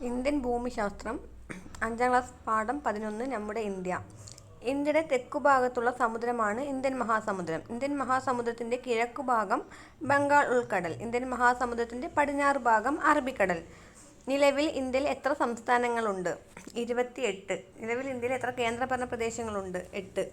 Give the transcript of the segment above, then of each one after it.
Indian ഭൂമിശാസ്ത്രം അഞ്ചാം class പാഠം പതിനൊന്ന് നമ്മുടെ ഇന്ത്യ. ഇന്ത്യയുടെ തെക്കുഭാഗത്തുള്ള സമുദ്രമാണ് ഇന്ത്യൻ മഹാസമുദ്രം. ഇന്ത്യൻ മഹാസമുദ്രത്തിന്റെ കിഴക്കു ഭാഗം ബംഗാൾ ഉൾക്കടൽ. ഇന്ത്യൻ മഹാസമുദ്രത്തിന്റെ പടിഞ്ഞാറ് ഭാഗം അറബിക്കടൽ. നിലവിൽ ഇന്ത്യയിൽ എത്ര സംസ്ഥാനങ്ങളുണ്ട്? ഇരുപത്തിയെട്ട്. നിലവിൽ ഇന്ത്യയിൽ എത്ര കേന്ദ്രഭരണ പ്രദേശങ്ങളുണ്ട്? എട്ട്.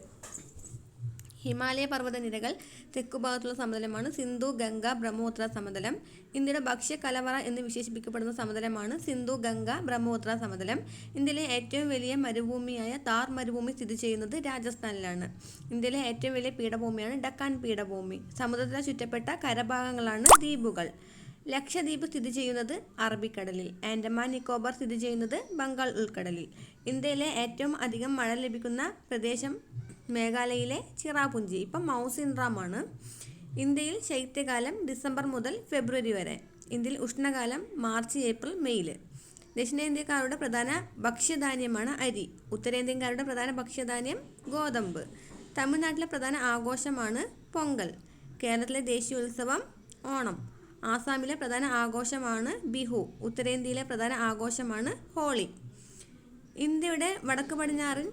ഹിമാലയ പർവതനിരകൾ തെക്കുഭാഗത്തുള്ള സമതലമാണ് സിന്ധു ഗംഗ ബ്രഹ്മപുത്ര സമതലം. ഇന്ത്യയുടെ ഭക്ഷ്യ കലവറ എന്ന് വിശേഷിപ്പിക്കപ്പെടുന്ന സമതലമാണ് സിന്ധു ഗംഗ ബ്രഹ്മപുത്ര സമതലം. ഇന്ത്യയിലെ ഏറ്റവും വലിയ മരുഭൂമിയായ താർ മരുഭൂമി സ്ഥിതി ചെയ്യുന്നത് രാജസ്ഥാനിലാണ്. ഇന്ത്യയിലെ ഏറ്റവും വലിയ പീഠഭൂമിയാണ് ഡക്കാൻ പീഠഭൂമി. സമുദ്രത്തിലെ ചുറ്റപ്പെട്ട കരഭാഗങ്ങളാണ് ദ്വീപുകൾ. ലക്ഷദ്വീപ് സ്ഥിതി ചെയ്യുന്നത് അറബിക്കടലിൽ. ആൻഡമാൻ നിക്കോബാർ സ്ഥിതി ചെയ്യുന്നത് ബംഗാൾ ഉൾക്കടലിൽ. ഇന്ത്യയിലെ ഏറ്റവും അധികം മഴ ലഭിക്കുന്ന പ്രദേശം മേഘാലയയിലെ ചിറാപുഞ്ചി ഇപ്പം മൗസിൻറാമാണ് ഇന്ത്യയിൽ ശൈത്യകാലം ഡിസംബർ മുതൽ ഫെബ്രുവരി വരെ. ഇന്ത്യയിൽ ഉഷ്ണകാലം മാർച്ച് ഏപ്രിൽ മെയ്യിൽ ദക്ഷിണേന്ത്യക്കാരുടെ പ്രധാന ഭക്ഷ്യധാന്യമാണ് അരി. ഉത്തരേന്ത്യക്കാരുടെ പ്രധാന ഭക്ഷ്യധാന്യം ഗോതമ്പ്. തമിഴ്നാട്ടിലെ പ്രധാന ആഘോഷമാണ് പൊങ്കൽ. കേരളത്തിലെ ദേശീയോത്സവം ഓണം. ആസാമിലെ പ്രധാന ആഘോഷമാണ് ബിഹു. ഉത്തരേന്ത്യയിലെ പ്രധാന ആഘോഷമാണ് ഹോളി. ഇന്ത്യയുടെ വടക്ക് പടിഞ്ഞാറൻ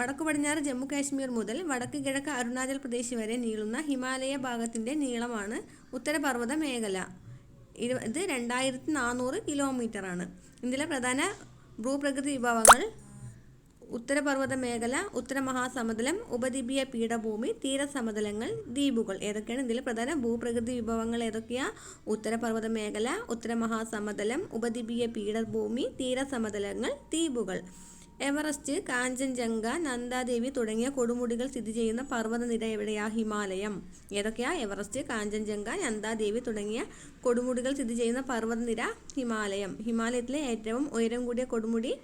വടക്കു പടിഞ്ഞാറ് ജമ്മു കാശ്മീർ മുതൽ വടക്ക് കിഴക്ക് അരുണാചൽ പ്രദേശ് വരെ നീളുന്ന ഹിമാലയ ഭാഗത്തിന്റെ നീളമാണ് ഉത്തരപർവത മേഖല. ഇത് രണ്ടായിരത്തി നാനൂറ് കിലോമീറ്ററാണ് ഇന്ത്യയിലെ പ്രധാന ഭൂപ്രകൃതി വിഭവങ്ങൾ ഉത്തരപർവത മേഖല ഉത്തരമഹാസമതലം ഉപദ്വീപീയ പീഠഭൂമി തീരസമതലങ്ങൾ ദ്വീപുകൾ. ഏതൊക്കെയാണ് ഇതിലെ പ്രധാന ഭൂപ്രകൃതി വിഭവങ്ങൾ? ഏതൊക്കെയാണ് ഉത്തരപർവത മേഖല ഉത്തരമഹാസമതലം ഉപദ്വീപീയ പീഠഭൂമി തീരസമതലങ്ങൾ ദ്വീപുകൾ. എവറസ്റ്റ് കാഞ്ചൻജംഗ നന്ദാദേവി തുടങ്ങിയ കൊടുമുടികൾ സ്ഥിതി ചെയ്യുന്ന പർവതനിര എവിടെയാ ഹിമാലയം? ഏതൊക്കെയാ എവറസ്റ്റ് കാഞ്ചൻജംഗ നന്ദാദേവി തുടങ്ങിയ കൊടുമുടികൾ സ്ഥിതി ചെയ്യുന്ന പർവതനിര ഹിമാലയം? ഹിമാലയത്തിലെ ഏറ്റവും ഉയരം കൂടിയ കൊടുമുടി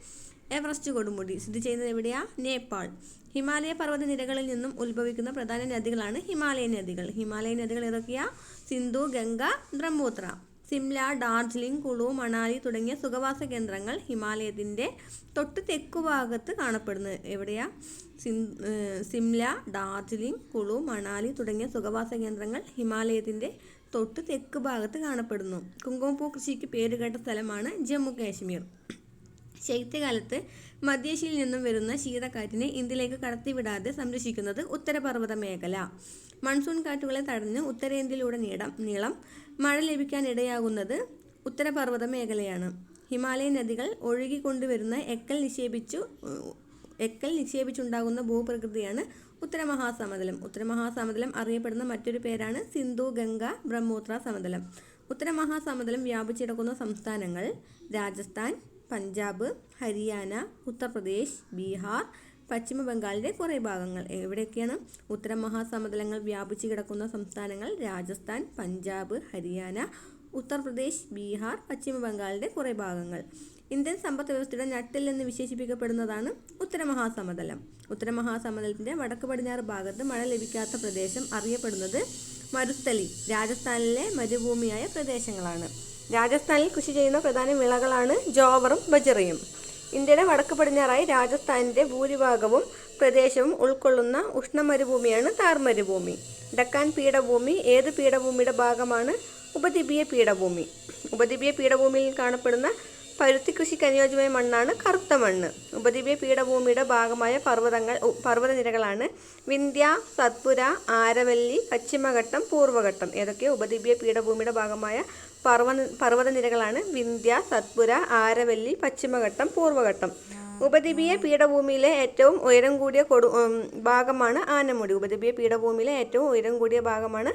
എവറസ്റ്റ് കൊടുമുടി സ്ഥിതി ചെയ്യുന്നത് എവിടെയാ? നേപ്പാൾ. ഹിമാലയ പർവതനിരകളിൽ നിന്നും ഉത്ഭവിക്കുന്ന പ്രധാന നദികളാണ് ഹിമാലയൻ നദികൾ. ഹിമാലയൻ നദികൾ ഏതൊക്കെയാ? സിന്ധു ഗംഗ ബ്രഹ്മപുത്ര. സിംല ഡാർജിലിംഗ് കുളു മണാലി തുടങ്ങിയ സുഖവാസ കേന്ദ്രങ്ങൾ ഹിമാലയത്തിന്റെ തൊട്ട് തെക്കു ഭാഗത്ത് കാണപ്പെടുന്നത് എവിടെയാ? സിംല ഡാർജിലിംഗ് കുളു മണാലി തുടങ്ങിയ സുഖവാസ കേന്ദ്രങ്ങൾ ഹിമാലയത്തിന്റെ തൊട്ട് തെക്ക് ഭാഗത്ത് കാണപ്പെടുന്നു. കുങ്കുമപ്പൂ കൃഷിക്ക് പേരുകേട്ട സ്ഥലമാണ് ജമ്മു കാശ്മീർ. ശൈത്യകാലത്ത് മധ്യേഷ്യയിൽ നിന്നും വരുന്ന ശീതക്കാറ്റിനെ ഇന്ത്യയിലേക്ക് കടത്തിവിടാതെ സംരക്ഷിക്കുന്നത് ഉത്തരപർവത മേഖല. മൺസൂൺ കാറ്റുകളെ തടഞ്ഞ് ഉത്തരേന്ത്യയിലൂടെ നീടം നീളം മഴ ലഭിക്കാനിടയാകുന്നത് ഉത്തരപർവത മേഖലയാണ് ഹിമാലയൻ നദികൾ ഒഴുകിക്കൊണ്ടുവരുന്ന എക്കൽ നിക്ഷേപിച്ചു എക്കൽ നിക്ഷേപിച്ചുണ്ടാകുന്ന ഭൂപ്രകൃതിയാണ് ഉത്തരമഹാസമതലം. ഉത്തരമഹാസമതലം അറിയപ്പെടുന്ന മറ്റൊരു പേരാണ് സിന്ധു ഗംഗ ബ്രഹ്മപുത്ര സമതലം. ഉത്തരമഹാസമതലം വ്യാപിച്ചിടക്കുന്ന സംസ്ഥാനങ്ങൾ രാജസ്ഥാൻ പഞ്ചാബ് ഹരിയാന ഉത്തർപ്രദേശ് ബീഹാർ പശ്ചിമ ബംഗാളിലെ കുറേ ഭാഗങ്ങൾ. എവിടെയൊക്കെയാണ് ഉത്തര മഹാസമതലങ്ങൾ വ്യാപിച്ചു കിടക്കുന്ന സംസ്ഥാനങ്ങൾ? രാജസ്ഥാൻ പഞ്ചാബ് ഹരിയാന ഉത്തർപ്രദേശ് ബീഹാർ പശ്ചിമ ബംഗാളിലെ കുറേ ഭാഗങ്ങൾ. ഇന്ത്യൻ സമ്പദ് വ്യവസ്ഥയുടെ നട്ടിൽ എന്ന് വിശേഷിപ്പിക്കപ്പെടുന്നതാണ് ഉത്തരമഹാസമതലം ഉത്തരമഹാസമതലത്തിന്റെ വടക്ക് പടിഞ്ഞാറ് ഭാഗത്ത് മഴ ലഭിക്കാത്ത പ്രദേശം അറിയപ്പെടുന്നത് മരുസ്ഥലി രാജസ്ഥാനിലെ മരുഭൂമിയായ പ്രദേശങ്ങളാണ്. രാജസ്ഥാനിൽ കൃഷി ചെയ്യുന്ന പ്രധാന വിളകളാണ് ജോവറും ബജറയും. ഇന്ത്യയുടെ വടക്ക് പടിഞ്ഞാറായി രാജസ്ഥാനിന്റെ ഭൂരിഭാഗവും പ്രദേശവും ഉൾക്കൊള്ളുന്ന ഉഷ്ണമരുഭൂമിയാണ് താർ മരുഭൂമി ഡക്കാൻ പീഠഭൂമി ഏത് പീഠഭൂമിയുടെ ഭാഗമാണ്? ഉപദ്വീപീയ പീഠഭൂമി. ഉപദ്വീപീയ പീഠഭൂമിയിൽ കാണപ്പെടുന്ന പരുത്തി കൃഷിക്ക് അനുയോജ്യമായ മണ്ണാണ് കറുത്ത മണ്ണ്. ഉപദ്വീപീയ പീഠഭൂമിയുടെ ഭാഗമായ പർവതങ്ങൾ പർവതനിരകളാണ് വിന്ധ്യ സത്പുര ആരവല്ലി പശ്ചിമഘട്ടം പൂർവഘട്ടം ഏതൊക്കെ ഉപദ്വീപീയ പീഠഭൂമിയുടെ ഭാഗമായ പർവത പർവതനിരകളാണ് വിന്ധ്യ സത്പുര ആരവല്ലി പശ്ചിമഘട്ടം പൂർവഘട്ടം ഉപദ്വീപീയ പീഠഭൂമിയിലെ ഏറ്റവും ഉയരം കൂടിയ കൊടു ഭാഗമാണ് ആനമുടി. ഉപദ്വീപീയ പീഠഭൂമിയിലെ ഏറ്റവും ഉയരം കൂടിയ ഭാഗമാണ്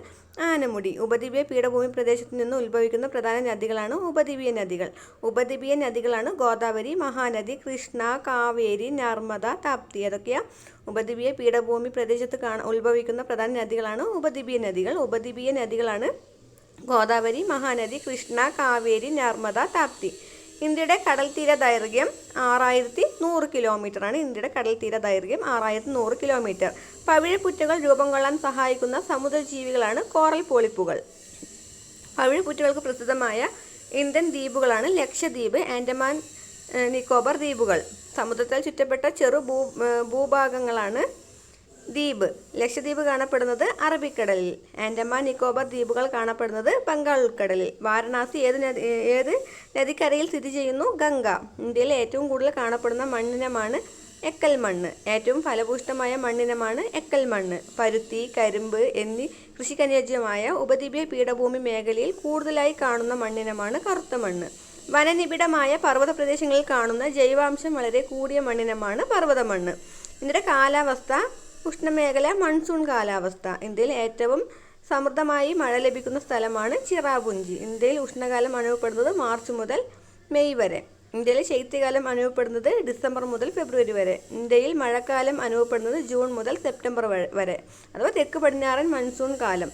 ആനമുടി. ഉപദ്വീപീയ പീഠഭൂമി പ്രദേശത്ത് നിന്ന് ഉത്ഭവിക്കുന്ന പ്രധാന നദികളാണ് ഉപദ്വീപീയ നദികൾ. ഉപദ്വീപീയ നദികളാണ് ഗോദാവരി മഹാനദി കൃഷ്ണ കാവേരി നർമ്മദ താപ്തി. അതൊക്കെയാ ഉപദ്വീപീയ പീഠഭൂമി പ്രദേശത്ത് കാണ ഉത്ഭവിക്കുന്ന പ്രധാന നദികളാണ് ഉപദ്വീപീയ നദികൾ. ഉപദ്വീപീയ നദികളാണ് ഗോദാവരി മഹാനദി കൃഷ്ണ കാവേരി നർമ്മദ താപ്തി. ഇന്ത്യയുടെ കടൽ തീര ദൈർഘ്യം ആറായിരത്തി നൂറ് കിലോമീറ്ററാണ്. ഇന്ത്യയുടെ കടൽ തീര ദൈർഘ്യം ആറായിരത്തി നൂറ് കിലോമീറ്റർ. പവിഴപ്പുറ്റുകൾ രൂപം കൊള്ളാൻ സഹായിക്കുന്ന സമുദ്രജീവികളാണ് കോറൽ പോളിപ്പുകൾ. പവിഴപ്പുറ്റുകൾക്ക് പ്രസിദ്ധമായ ഇന്ത്യൻ ദ്വീപുകളാണ് ലക്ഷദ്വീപ് ആൻഡമാൻ നിക്കോബർ ദ്വീപുകൾ. സമുദ്രത്താൽ ചുറ്റപ്പെട്ട ചെറു ഭൂ ഭൂഭാഗങ്ങളാണ് ദ്വീപ്. ലക്ഷദ്വീപ് കാണപ്പെടുന്നത് അറബിക്കടലിൽ. ആൻഡമാൻ നിക്കോബാർ ദ്വീപുകൾ കാണപ്പെടുന്നത് ബംഗാൾ ഉൾക്കടലിൽ വാരണാസി ഏത് നദി ഏത് നദിക്കരയിൽ സ്ഥിതി ചെയ്യുന്നു? ഗംഗ. ഇന്ത്യയിലെ ഏറ്റവും കൂടുതൽ കാണപ്പെടുന്ന മണ്ണിനമാണ് എക്കൽ മണ്ണ്. ഏറ്റവും ഫലഭൂഷ്ടമായ മണ്ണിനമാണ് എക്കൽ മണ്ണ്. പരുത്തി കരിമ്പ് എന്നീ കൃഷിക്കനുയോജ്യമായ ഉപദ്വീപീയ പീഠഭൂമി മേഖലയിൽ കൂടുതലായി കാണുന്ന മണ്ണിനമാണ് കറുത്ത മണ്ണ്. വനനിബിഡമായ പർവത പ്രദേശങ്ങളിൽ കാണുന്ന ജൈവാംശം വളരെ കൂടിയ മണ്ണിനമാണ് പർവത മണ്ണ് ഇതിന്റെ കാലാവസ്ഥ ഉഷ്ണമേഖല മൺസൂൺ കാലാവസ്ഥ. ഇന്ത്യയിൽ ഏറ്റവും സമൃദ്ധമായി മഴ ലഭിക്കുന്ന സ്ഥലമാണ് ചിറാപുഞ്ചി. ഇന്ത്യയിൽ ഉഷ്ണകാലം അനുഭവപ്പെടുന്നത് മാർച്ച് മുതൽ മെയ് വരെ. ഇന്ത്യയിലെ ശൈത്യകാലം അനുഭവപ്പെടുന്നത് ഡിസംബർ മുതൽ ഫെബ്രുവരി വരെ. ഇന്ത്യയിൽ മഴക്കാലം അനുഭവപ്പെടുന്നത് ജൂൺ മുതൽ സെപ്റ്റംബർ വരെ- അഥവാ തെക്ക് പടിഞ്ഞാറൻ മൺസൂൺ കാലം.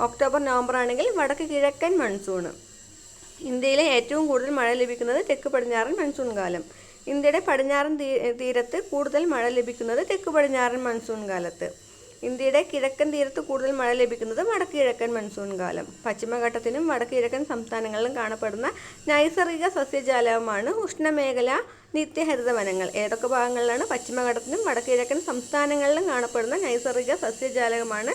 ഒക്ടോബർ നവംബർ ആണെങ്കിൽ വടക്ക് കിഴക്കൻ മൺസൂൺ ഇന്ത്യയിലെ ഏറ്റവും കൂടുതൽ മഴ ലഭിക്കുന്നത് തെക്ക് പടിഞ്ഞാറൻ മൺസൂൺ കാലം. ഇന്ത്യയുടെ പടിഞ്ഞാറൻ തീരത്ത് കൂടുതൽ മഴ ലഭിക്കുന്നത് തെക്ക് പടിഞ്ഞാറൻ മൺസൂൺ കാലത്ത്. ഇന്ത്യയുടെ കിഴക്കൻ തീരത്ത് കൂടുതൽ മഴ ലഭിക്കുന്നത് വടക്ക് കിഴക്കൻ മൺസൂൺ കാലം. പശ്ചിമഘട്ടത്തിനും വടക്ക് കിഴക്കൻ സംസ്ഥാനങ്ങളിലും കാണപ്പെടുന്ന നൈസർഗിക സസ്യജാലവുമാണ് ഉഷ്ണമേഖല നിത്യഹരിത വനങ്ങൾ. ഏതൊക്കെ ഭാഗങ്ങളിലാണ് പശ്ചിമഘട്ടത്തിനും വടക്ക് കിഴക്കൻ സംസ്ഥാനങ്ങളിലും കാണപ്പെടുന്ന നൈസർഗിക സസ്യജാലകമാണ്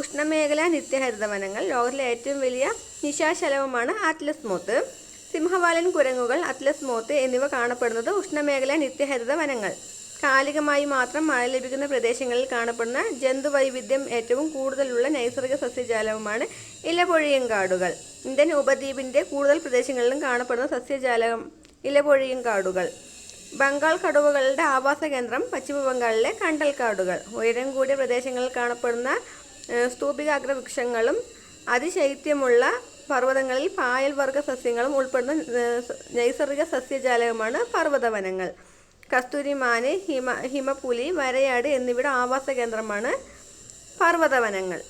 ഉഷ്ണമേഖല നിത്യഹരിത വനങ്ങൾ? ലോകത്തിലെ ഏറ്റവും വലിയ നിശാശലവുമാണ് ആറ്റ്ലസ് മോത്ത്. സിംഹവാലൻ കുരങ്ങുകൾ അത്ലസ് മോത്ത് എന്നിവ കാണപ്പെടുന്നത് ഉഷ്ണമേഖല നിത്യഹരിത വനങ്ങൾ. കാലികമായി മാത്രം മഴ ലഭിക്കുന്ന പ്രദേശങ്ങളിൽ കാണപ്പെടുന്ന ജന്തുവൈവിധ്യം ഏറ്റവും കൂടുതലുള്ള നൈസർഗിക സസ്യജാലവുമാണ് ഇലപൊഴിയും കാടുകൾ ഇന്ത്യൻ ഉപദ്വീപിന്റെ കൂടുതൽ പ്രദേശങ്ങളിലും കാണപ്പെടുന്ന സസ്യജാലകം ഇലപൊഴിയും കാടുകൾ ബംഗാൾ കടുവകളുടെ ആവാസ കേന്ദ്രം പശ്ചിമബംഗാളിലെ കണ്ടൽക്കാടുകൾ. ഉയരം കൂടിയ പ്രദേശങ്ങളിൽ കാണപ്പെടുന്ന സ്തൂപികാഗ്രവൃക്ഷങ്ങളും സ്തൂപികാഗ്ര വൃക്ഷങ്ങളും അതിശൈത്യമുള്ള പർവതങ്ങളിൽ പായൽ വർഗ സസ്യങ്ങളും ഉൾപ്പെടുന്ന നൈസർഗിക സസ്യജാലകമാണ് പർവതവനങ്ങൾ. കസ്തൂരിമാന് ഹിമ ഹിമപുലി വരയാട് എന്നിവയുടെ ആവാസ കേന്ദ്രമാണ് പർവതവനങ്ങൾ.